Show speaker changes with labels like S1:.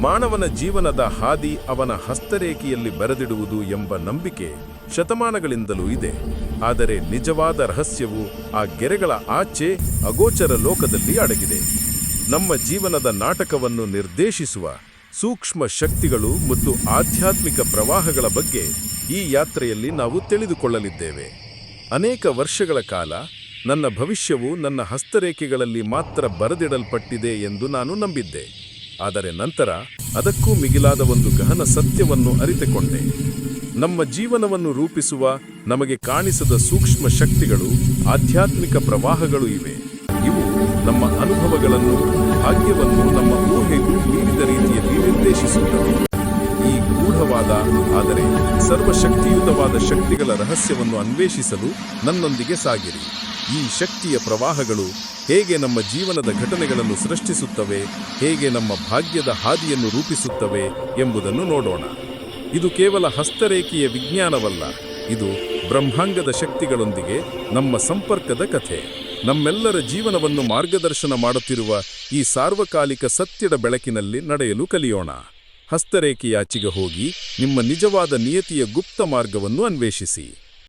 S1: ಮಾನವನ ಜೀವನದ ಹಾದಿ ಅವನ ಹಸ್ತರೇಖೆಯಲ್ಲಿ ಬರೆದಿಡುವುದು ಎಂಬ ನಂಬಿಕೆ ಶತಮಾನಗಳಿಂದಲೂ ಇದೆ. ಆದರೆ ನಿಜವಾದ ರಹಸ್ಯವು ಆ ಗೆರೆಗಳ ಆಚೆ ಅಗೋಚರ ಲೋಕದಲ್ಲಿ ಅಡಗಿದೆ. ನಮ್ಮ ಜೀವನದ ನಾಟಕವನ್ನು ನಿರ್ದೇಶಿಸುವ ಸೂಕ್ಷ್ಮ ಶಕ್ತಿಗಳು ಮತ್ತು ಆಧ್ಯಾತ್ಮಿಕ ಪ್ರವಾಹಗಳ ಬಗ್ಗೆ ಈ ಯಾತ್ರೆಯಲ್ಲಿ ನಾವು ತಿಳಿದುಕೊಳ್ಳಲಿದ್ದೇವೆ. ಅನೇಕ ವರ್ಷಗಳ ಕಾಲ ನನ್ನ ಭವಿಷ್ಯವು ನನ್ನ ಹಸ್ತರೇಖೆಗಳಲ್ಲಿ ಮಾತ್ರ ಬರೆದಿಡಲ್ಪಟ್ಟಿದೆ ಎಂದು ನಾನು ನಂಬಿದ್ದೆ. ಆದರೆ ನಂತರ ಅದಕ್ಕೂ ಮಿಗಿಲಾದ ಒಂದು ಗಹನ ಸತ್ಯವನ್ನು ಅರಿತುಕೊಂಡೆ. ನಮ್ಮ ಜೀವನವನ್ನು ರೂಪಿಸುವ, ನಮಗೆ ಕಾಣಿಸದ ಸೂಕ್ಷ್ಮ ಶಕ್ತಿಗಳು, ಆಧ್ಯಾತ್ಮಿಕ ಪ್ರವಾಹಗಳು ಇವೆ. ಇವು ನಮ್ಮ ಅನುಭವಗಳನ್ನು, ಭಾಗ್ಯವನ್ನು ನಮ್ಮ ಊಹೆಗೂ ಮೀರಿದ ರೀತಿಯಲ್ಲಿ ನಿರ್ದೇಶಿಸುತ್ತವೆ. ಈ ಗೂಢವಾದ, ಆದರೆ ಸರ್ವಶಕ್ತಿಯುತವಾದ ಶಕ್ತಿಗಳ ರಹಸ್ಯವನ್ನು ಅನ್ವೇಷಿಸಲು ನನ್ನೊಂದಿಗೆ ಸಾಗಿರಿ. ಈ ಶಕ್ತಿಯ ಪ್ರವಾಹಗಳು ಹೇಗೆ ನಮ್ಮ ಜೀವನದ ಘಟನೆಗಳನ್ನು ಸೃಷ್ಟಿಸುತ್ತವೆ, ಹೇಗೆ ನಮ್ಮ ಭಾಗ್ಯದ ಹಾದಿಯನ್ನು ರೂಪಿಸುತ್ತವೆ ಎಂಬುದನ್ನು ನೋಡೋಣ. ಇದು ಕೇವಲ ಹಸ್ತರೇಖೆಯ ವಿಜ್ಞಾನವಲ್ಲ, ಇದು ಬ್ರಹ್ಮಾಂಗದ ಶಕ್ತಿಗಳೊಂದಿಗೆ ನಮ್ಮ ಸಂಪರ್ಕದ ಕಥೆ. ನಮ್ಮೆಲ್ಲರ ಜೀವನವನ್ನು ಮಾರ್ಗದರ್ಶನ ಮಾಡುತ್ತಿರುವ ಈ ಸಾರ್ವಕಾಲಿಕ ಸತ್ಯದ ಬೆಳಕಿನಲ್ಲಿ ನಡೆಯಲು ಕಲಿಯೋಣ. ಹಸ್ತರೇಖೆಯಾಚಿಗೆ ಹೋಗಿ ನಿಮ್ಮ ನಿಜವಾದ ನಿಯತಿಯ ಗುಪ್ತ ಮಾರ್ಗವನ್ನು ಅನ್ವೇಷಿಸಿ.